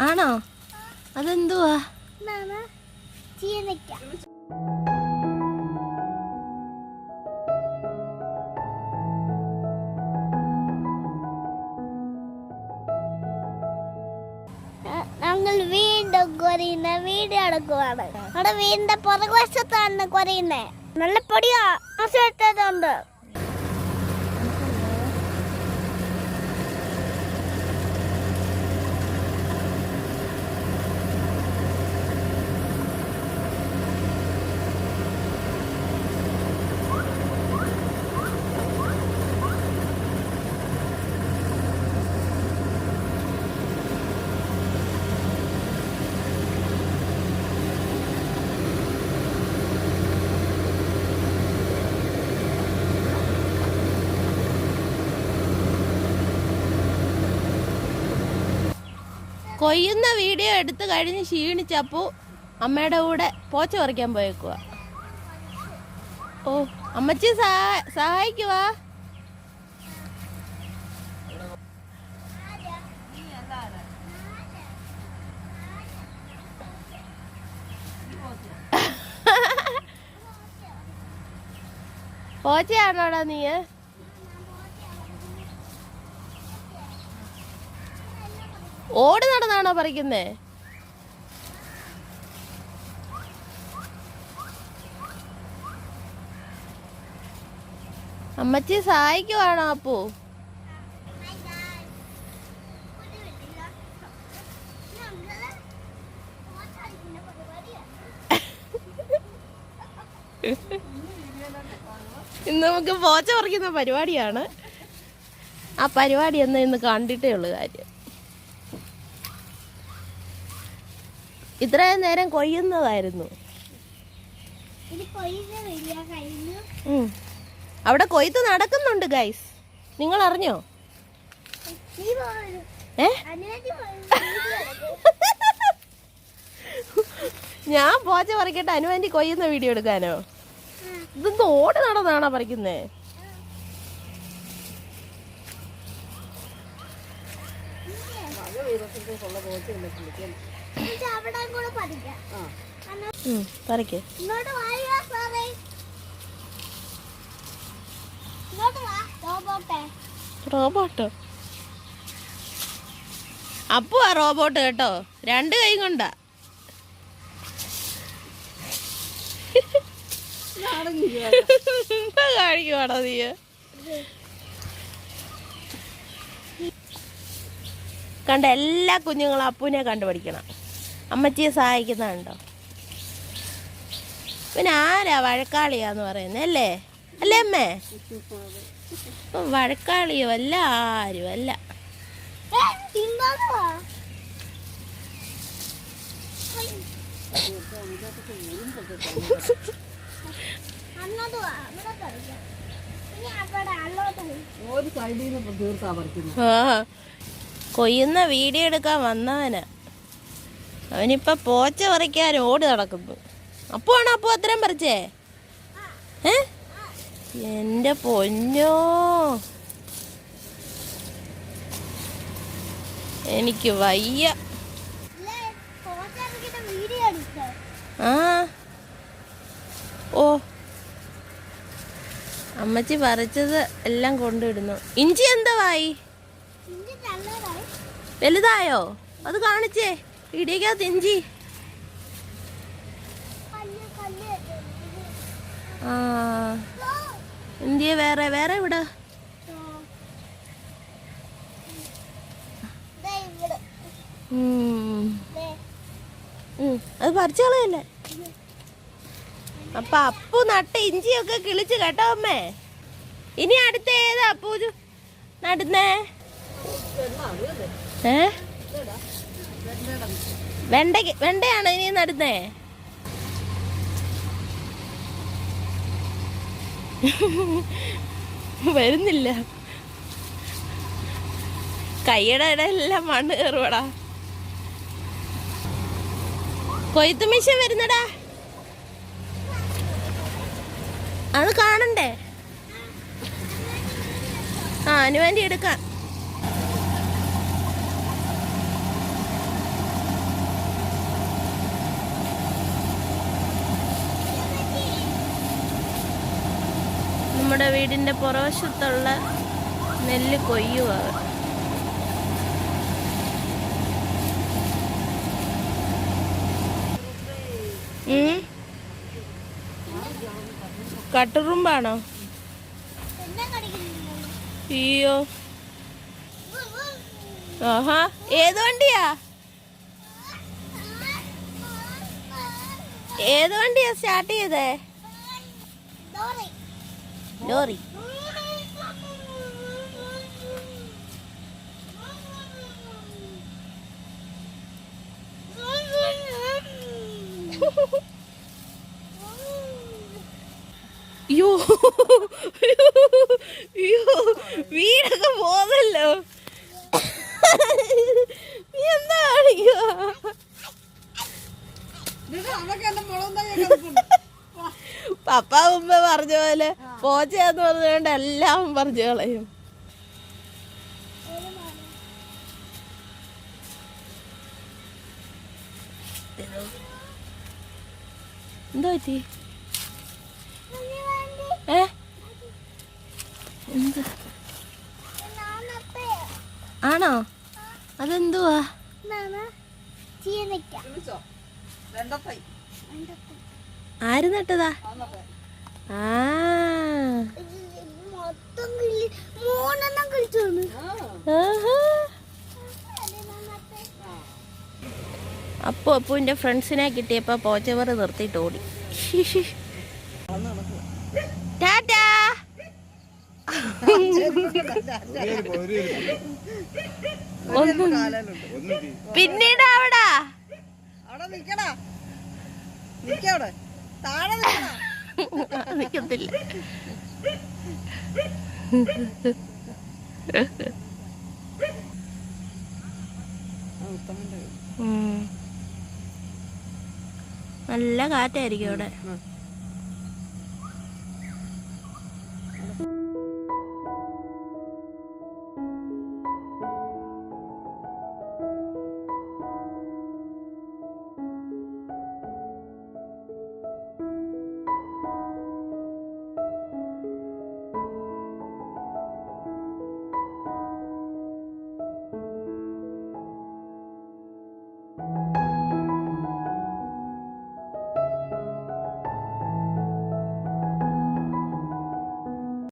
ആണോ? അതെന്തുവാ? ഞങ്ങൾ വീണ്ടും വീട് അടക്കുവാണ്. അവിടെ വീടിന്റെ പുറകുവശത്താണ് കൊറിയുന്നേ നല്ല പൊടിയാ. ആവശ്യമുണ്ട് കൊയ്യുന്ന വീഡിയോ എടുത്ത് കഴിഞ്ഞ് ക്ഷീണിച്ചപ്പോ അമ്മയുടെ കൂടെ പോച്ച പറിക്കാൻ പോയേക്കുക ഓ അമ്മച്ചി സഹാ സഹായിക്കുവാ. പോച്ചയാണോടാ നീ ഓടി നടന്നാണോ പറിക്കുന്നേ? അമ്മച്ചി സഹായിക്കുവാണോ അപ്പു? ഇന്ന് നമുക്ക് പോച്ച പറിക്കുന്ന പരിപാടിയാണ്. ആ പരിപാടി എന്ന് ഇന്ന് കണ്ടിട്ടേ ഉള്ളു കാര്യം. ഇത്രയും നേരം കൊയ്യുന്നതായിരുന്നു. അവിടെ കൊയ്ത്ത് നടക്കുന്നുണ്ട് ഗൈസ് നിങ്ങൾ അറിഞ്ഞോ ഏ? ഞാൻ പോച്ച പറിക്കട്ടെ അനുവാന്റി കൊയ്യുന്ന വീഡിയോ എടുക്കാനോ? ഇതൊന്ന് ഓടി നടന്നാണോ പറിക്കുന്നേ? പഠിക്കാം ഉം, പറിക്ക് റോബോട്ടെ റോബോട്ടോ അപ്പു ആ. റോബോട്ട്. കേട്ടോ. രണ്ട് കൈ കൊണ്ടാ. കാണിക്കുവാണോ നീ? കണ്ട എല്ലാ കുഞ്ഞുങ്ങളും അപ്പുവിനെ കണ്ടുപിടിക്കണം. അമ്മച്ചിയെ സഹായിക്കുന്നുണ്ടോ? പിന്നെ ആരാ വഴക്കാളിയാന്ന് പറയുന്നത് അല്ലേ? അല്ലേ അമ്മേ? ഇപ്പൊ വഴക്കാളിയോ അല്ല ആരും അല്ല. കൊയ്യുന്ന വീഡിയോ എടുക്കാൻ വന്നവന്. അവനിപ്പൊ പോച്ച പറിക്കാൻ ഓടി നടക്കുന്നു അപ്പോ ആണോ അപ്പോ അത്രയും പറിച്ചേ? ഏ? എന്റെ പൊന്നോ. എനിക്ക് വയ്യ. ആ. ഓ. അമ്മച്ചി പറിച്ചത് എല്ലാം കൊണ്ടിടുന്നു ഇഞ്ചി എന്താ വായി? ഇഞ്ചി നല്ലതായി വലുതായോ? അത് കാണിച്ചേ. ഇടിക്കകത്ത് തെഞ്ചി. ആ. ഇന്ത്യ വേറെ വേറെ ഇവിടെ ദേ ഇവിടെ. ഉം. ദേ. ഉം. അത് പറിച്ചോളേ അപ്പൊ അപ്പു നട്ട ഇഞ്ചിയൊക്കെ കിളിച്ച് കേട്ടോ അമ്മേ. ഇനി അടുത്ത ഏതാ അപ്പൂ? ഇത് നടുന്നേ ഏ? വെണ്ടയ്ക്ക് വെണ്ടയാണോ ഇനി നടുന്നേ? വരുന്നില്ല. കൈയുടെ എല്ലാം മണ്ണ് കയറുവടാ. കൊയ്ത്ത് മിഷൻ വരുന്നടാ. അത് കാണണ്ടേ? ആ അനുവേണ്ടി എടുക്കാം. നമ്മുടെ വീടിന്റെ പുറവശത്തുള്ള നെല്ല് കൊയ്യുക കട്ടുറുമ്പാണോ. അയ്യോ. ആഹാ ഏത് വണ്ടിയാ? ഏത് വണ്ടിയാ സ്റ്റാർട്ട് ചെയ്തേ? ലോറി അയ്യോ അയ്യോ വീടൊക്കെ പോന്നല്ലോ നീ എന്താ കാണിക്കുക. പപ്പ മുമ്പ് പറഞ്ഞ പോലെ പോച്ചയാന്ന് പറഞ്ഞുകൊണ്ട് എല്ലാം പറഞ്ഞു കളയും. എന്തോ പറ്റി. ആണോ? അതെന്തുവാ. ആര് നട്ടതാ? ആ. അപ്പു അപ്പുവിന്റെ ഫ്രണ്ട്സിനെ കിട്ടിയപ്പോ പോച്ചവർ നിർത്തിയിട്ട് ഓടി. ടാറ്റാ. പിന്നീട് അവടാ നിക്കത്തില്ല. നല്ല കാറ്റായിരിക്കും അവിടെ.